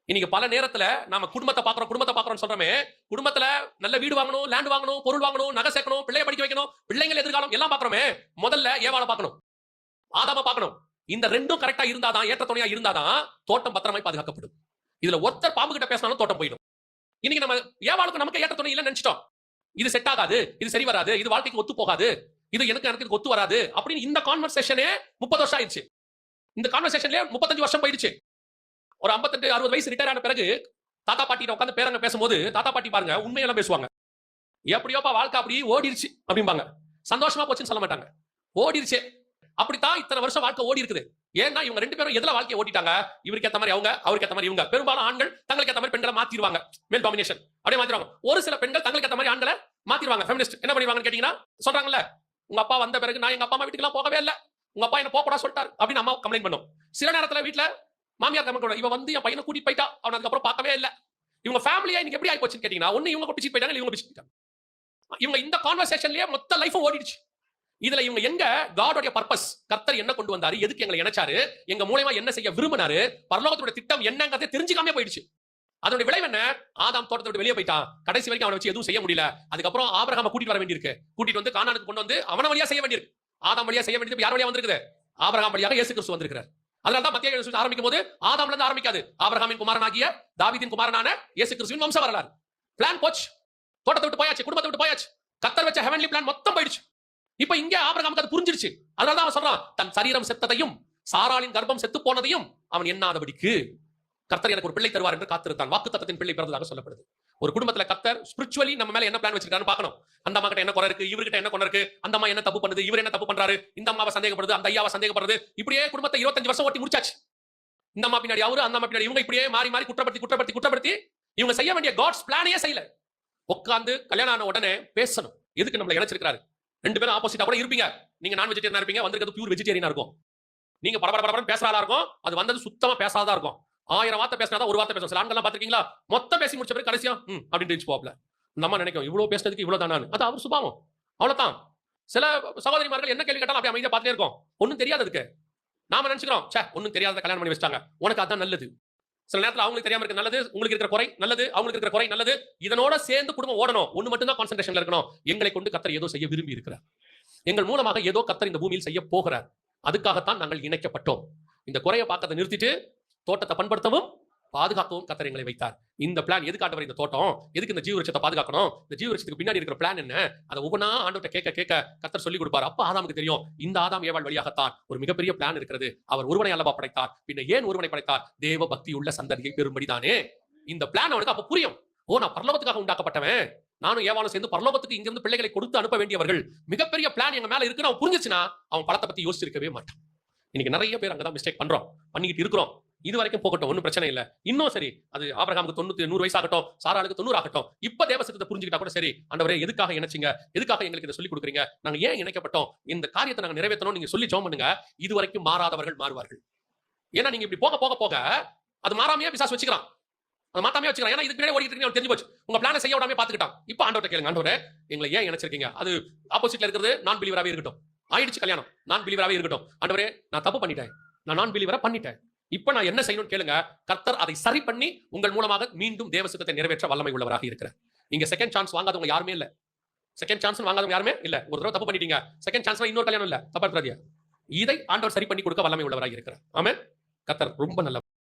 இன்னைக்கு பல நேரத்துல நாம குடும்பத்தை பாக்குறோம் குடும்பத்தை பாக்குறோம்னு சொல்றோமே குடும்பத்துல நல்ல வீடு வாங்கணும் லேண்ட் வாங்கணும் பொருள் வாங்கணும் நகை சேர்க்கணும் பிள்ளைய படிக்க வைக்கணும் பிள்ளைங்க எதிர்காலம் எல்லாம் பாக்குறோமே முதல்ல ஏவாளை பார்க்கணும். ஆதாம பார்க்கணும். இந்த ரெண்டும் கரெக்டா இருந்தாதான் ஏற்ற துணையா இருந்தாதான் தோட்டம் பத்திரமாய் பாதுகாக்கப்படும். இதுல ஒருத்தர் பாம்பு கிட்ட பேசினாலும் தோட்டம் போயிடும். இன்னைக்கு நம்ம ஏவாளுக்கு நமக்கு ஏற்ற துணை இல்லைன்னு நினைச்சிட்டோம். இது செட் ஆகாது இது சரி வராது இது வாழ்க்கைக்கு ஒத்து போகாது இது எனக்கு எனக்கு இதுக்கு ஒத்து வராது அப்படின்னு இந்த கான்வர்சேஷனே முப்பது வருஷம் ஆயிடுச்சு. இந்த கான்வர்சேஷன்லயே முப்பத்தஞ்சு வருஷம் போயிடுச்சு. ஒரு 58 அறுபது வயசு ரிட்டையர் ஆன பிறகு தாத்தா பாட்டி உட்காந்து பேரங்க பேசும்போது தாத்தா பாட்டி பாருங்க உண்மையெல்லாம் பேசுவாங்க. எப்படியோப்பா வாழ்க்கை அப்படியே ஓடிருச்சு அப்படிம்பாங்க. சந்தோஷமா போச்சுன்னு சொல்ல மாட்டாங்க. ஓடிருச்சு. அப்படித்தான் இத்தனை வருஷம் வாழ்க்கை ஓடி இருக்குது. ஏன்னா இவங்க ரெண்டு பேரும் எதுல வாழ்க்கையை ஓட்டிட்டாங்க? இவருக்கு ஏத்த மாதிரி அவங்க அவருக்கு ஏத்த மாதிரி இவங்க. பெரும்பாலும் ஆண்கள் தங்களுக்கு ஏத்த மாதிரி பெண்களை மாத்திடுவாங்க மேல் டாமினேஷன் அப்படியே மாத்திடுவாங்க ஒரு சில பெண்கள் தங்களுக்கு ஏத்த மாதிரி ஆண்களை மாத்திடுவாங்க ஃபெமினிஸ்ட் என்ன பண்ணிடுவாங்கன்னு கேட்டீங்கன்னா சொல்றாங்கல்ல உங்க அப்பா வந்த பிறகு நான் எங்க அப்பா அம்மா வீட்டுக்குலாம் போகவே இல்லை. உங்க அப்பா என்ன போக கூடாது சொல்லிட்டாரு. அப்படின்னு அம்மா கம்ப்ளைண்ட் பண்ணும். சில நேரத்துல வீட்ல மாமியார் கம்மி இவன் வந்து என் பையனை கூட்டிட்டு போயிட்டா. அவன் அதுக்கப்புறம் பார்க்கவே இல்லை. இவங்க ஃபேமிலியா இன்னைக்கு எப்படி ஆகி போச்சுன்னு கேட்டீங்கன்னா ஒண்ணு இவங்க பிடிச்சிட்டு போயிட்டாங்க இவங்க பிடிச்சிட்டு போயிட்டாங்க. இவங்க இந்த கான்வர்சேஷன்லயே மொத்த லைஃபும் ஓடிடுச்சு. இதுல இவங்க எங்க? காடோடைய பர்பஸ் கர்த்தர் என்ன கொண்டு வந்தாரு? எதுக்கு எங்களை இணைச்சாரு? எங்க மூலயமா என்ன செய்ய விரும்பினாரு? பரலோகத்தோட திட்டம் என்னங்கிறத தெரிஞ்சுக்காம போயிடுச்சு. அதோட விளைவு என்ன? ஆதாம் தோட்டத்தை விட்டு வெளியே போயிட்டான். கடைசி வரைக்கும் அவனை வச்சு எதுவும் செய்ய முடியல. அதுக்கப்புறம் ஆபிரகாம கூட்டிட்டு வர வேண்டியிருக்கு. கூட்டிட்டு வந்து கானானுக்கு கொண்டு வந்து அவன வழியா செய்ய வேண்டியிருக்கு. ஆதாம் வழியா செய்ய வேண்டியது யார் வழியா வந்திருக்குது? ஆபிரகாம் வழியாக இயேசு கிறிஸ்து வந்திருக்கிறார். அதனால தான் மத்திய ஆரம்பிக்கும் போது ஆதாம்ல இருந்து ஆரம்பிக்காது. ஆபரகாமின் குமாரனாகிய தாவிதின் குமாரனான இயேசு கிறிஸ்துவின் வம்ச வரலாறு பிளான் போச்சு. தோட்டத்தை விட்டு போயாச்சு. குடும்பத்தை விட்டு போயாச்சு. கத்தர் வச்ச ஹெவன்லி பிளான் மொத்தம் போயிடுச்சு. இப்ப இங்க ஆபிரகாமுக்கு அது புரிஞ்சிருச்சு. அதனாலதான் அவன் சொல்றான் தன் சரீரம் செத்ததையும் சாராளின் கர்ப்பம் செத்து போனதையும் அவன் எண்ணாதபடிக்கு கர்த்தர் எனக்கு ஒரு பிள்ளை தருவார் என்று காத்திருந்தான். வாக்கு தத்தத்தின் பிள்ளை பிறந்ததாக சொல்லப்படுது. ஒரு குடும்பத்துல கர்த்தர் ஸ்பிரிச்சுவலி நம்ம மேல என்ன பிளான் வச்சிருக்காருன்னு பார்க்கணும். அந்த அம்மா கிட்ட என்ன குறை இருக்கு? இவர்கிட்ட என்ன குறை இருக்கு? அந்த அம்மா என்ன தப்பு பண்ணுது? இவர் என்ன தப்பு பண்றாரு? இந்த அம்மாவை சந்தேகப்படுது அந்த ஐயாவை சந்தேகப்படுறது இப்படியே குடும்பத்தை இருபத்தஞ்சு வருஷம் ஓட்டி முடிச்சாச்சு. இந்த அம்மா பின்னாடி அவரு அந்த அம்மா பின்னாடி இவங்க இப்படியே மாறி மாறி குற்றப்படுத்தி குற்றப்படுத்தி குற்றப்படுத்தி இவங்க செய்ய வேண்டிய காட்ஸ் பிளானே செய்யல. உட்காந்து கல்யாணம் ஆன உடனே பேசணும். எதுக்கு நம்மளை இணைச்சிருக்காரு ரெண்டு பேரும் ஆப்போசிட்டா கூட இருப்பீங்க. நீங்க நான் வெஜிடேரியனா இருப்பீங்க வந்திருக்கிறது பியூர் வெஜிடேரியனா இருக்கும். நீங்க பரபர பரபரன்னு பேசுறாளா இருக்கும். அது வந்தது சுத்தமா பேசாதா இருக்கும். ஆயிரம் வார்த்தை பேசினா ஒரு வார்த்தை பேசும் சில ஆண்கள்லாம் பாத்திருக்கீங்களா மொத்தம் பேசி முடிச்ச பிறகு கடைசியா ம் அப்படின்னு போப்ல நம்ம நினைக்கும் இவ்வளவு பேசுறதுக்கு இவ்வளவு தானு அது அவர் சுபாவம். அவ்வளவுதான். சில சகோதரிமார்கள் என்ன கேள்வி கேட்டாலும் அப்படியே அமைதியா பார்த்துட்டே இருக்கும். ஒன்றும் தெரியாததுக்கு நாம நினைச்சுக்கிறோம் சே ஒன்றும் தெரியாத கல்யாணம் பண்ணி வச்சிட்டாங்க. உனக்கு அதான் நல்லது. சில நேரத்துல அவங்களுக்கு தெரியாம இருக்க நல்லது உங்களுக்கு இருக்கிற குறை நல்லது அவங்களுக்கு இருக்கிற குறை நல்லது. இதனோட சேர்ந்து குடும்பம் ஓடணும். ஒன்னு மட்டும் தான் கான்சென்ட்ரேஷன்ல இருக்கணும். எங்களை கொண்டு கத்தர் ஏதோ செய்ய விரும்பி இருக்கிறார். எங்கள் மூலமாக ஏதோ கத்தர் இந்த பூமியில் செய்ய போகிறார். அதுக்காகத்தான் நாங்கள் இணைக்கப்பட்டோம். இந்த குறையை பார்க்கறதை நிறுத்திட்டு தோட்டத்தை பண்படுத்தவும் பாதுகாக்கவும் கத்தர் எங்களை வைத்தார். இந்த பிளான் எதுக்கு ஆண்டவர் இந்த தோட்டம்? எதுக்கு இந்த ஜீவரட்சத்தை பாதுகாக்கணும்? இந்த ஜீவரட்சத்துக்கு பின்னாடி இருக்கிற பிளான் என்ன? அதை ஒவ்வொன்றா ஆண்டவர்கிட்ட கேட்க கேட்க கத்தர் சொல்லி கொடுப்பார். அப்ப ஆதாமுக்கு தெரியும் இந்த ஆதாம் ஏவாள் வழியாகத்தான் ஒரு மிகப்பெரிய பிளான் இருக்கிறது. அவர் ஒருவனை அல்லவா படைத்தார். பின்ன ஏன் ஒருவனை படைத்தார்? தேவ பக்தி உள்ள சந்ததியை பெறும்படிதானே? இந்த பிளான் அவனுக்கு அப்ப புரியும். ஓ நான் பரலோகத்துக்காக உண்டாக்கப்பட்டவன். நானும் ஏவாளும் சேர்ந்து பரலோகத்துக்கு இங்கிருந்து பிள்ளைகளை கொடுத்து அனுப்ப வேண்டியவர்கள். மிகப்பெரிய பிளான் எங்க மேல இருக்குன்னு அவன் புரிஞ்சுச்சுன்னா அவன் படத்தை பத்தி யோசிச்சிருக்கவே மாட்டான். இன்னைக்கு நிறைய பேர் அங்கதான் மிஸ்டேக் பண்றோம். பண்ணிக்கிட்டு இருக்கிறோம். இது வரைக்கும் போகட்டும் ஒன்றும் பிரச்சனை இல்லை. இன்னும் சரி அது ஆபரகாமுக்கு தொண்ணூத்தி நூறு வயசு ஆகட்டும் சாராளுக்கு தொண்ணூறு ஆகட்டும். இப்ப தேவசத்தை புரிஞ்சுக்கிட்டா கூட சரி ஆண்டவரே எதுக்காக இணைச்சிங்க? எதுக்காக எங்களுக்கு இதை சொல்லி கொடுக்குறீங்க? நாங்க ஏன் இணைக்கப்பட்டோம்? இந்த காரியத்தை நாங்க நிறைவேற்றணும் நீங்க சொல்லி ஜோம் பண்ணுங்க. இது வரைக்கும் மாறாதவர்கள் மாறுவார்கள். ஏன்னா நீங்க இப்படி போக போக போக அது மாறாமையே பிசாசு வச்சுக்கிறான். அது மாத்தாமே வச்சுக்கிறான். ஏன்னா இதுக்கு பின்னாடி ஓடிட்டு தெரிஞ்சு போச்சு. உங்க பிளான செய்ய விடாம பாத்துக்கிட்டான் இப்போ ஆண்டவர்கிட்ட கேளுங்க. ஆண்டவரே எங்களை ஏன் இணைச்சிருக்கீங்க? அது ஆப்போசிட்ல இருக்கிறது நான் பிலீவராகவே இருக்கட்டும். ஆயிடுச்சு கல்யாணம். நான் பிலீவராகவே இருக்கட்டும். ஆண்டவரே நான் தப்பு பண்ணிட்டேன். நான் நான் பிலீவரா பண்ணிட்டேன். இப்போ நான் என்ன செய்யணும்னு கேளுங்க. கர்த்தர் அதை சரி பண்ணி உங்கள் மூலமாக மீண்டும் தேவசுத்தத்தை நிறைவேற்ற வல்லமை உள்ளவராக இருக்கிறார். இங்க செகண்ட் சான்ஸ் வாங்காதவங்க யாருமே இல்ல. செகண்ட் சான்ஸ் வாங்காதவங்க யாருமே இல்ல. ஒரு தடவை தப்பு பண்ணிட்டீங்க. செகண்ட் சான்ஸ் இன்னொரு கல்யாணம் இல்ல. தப்பா இதை ஆண்டவர் சரி பண்ணி கொடுக்க வல்லமை உள்ளவராக இருக்கிறார். ஆமே கத்தர் ரொம்ப நல்ல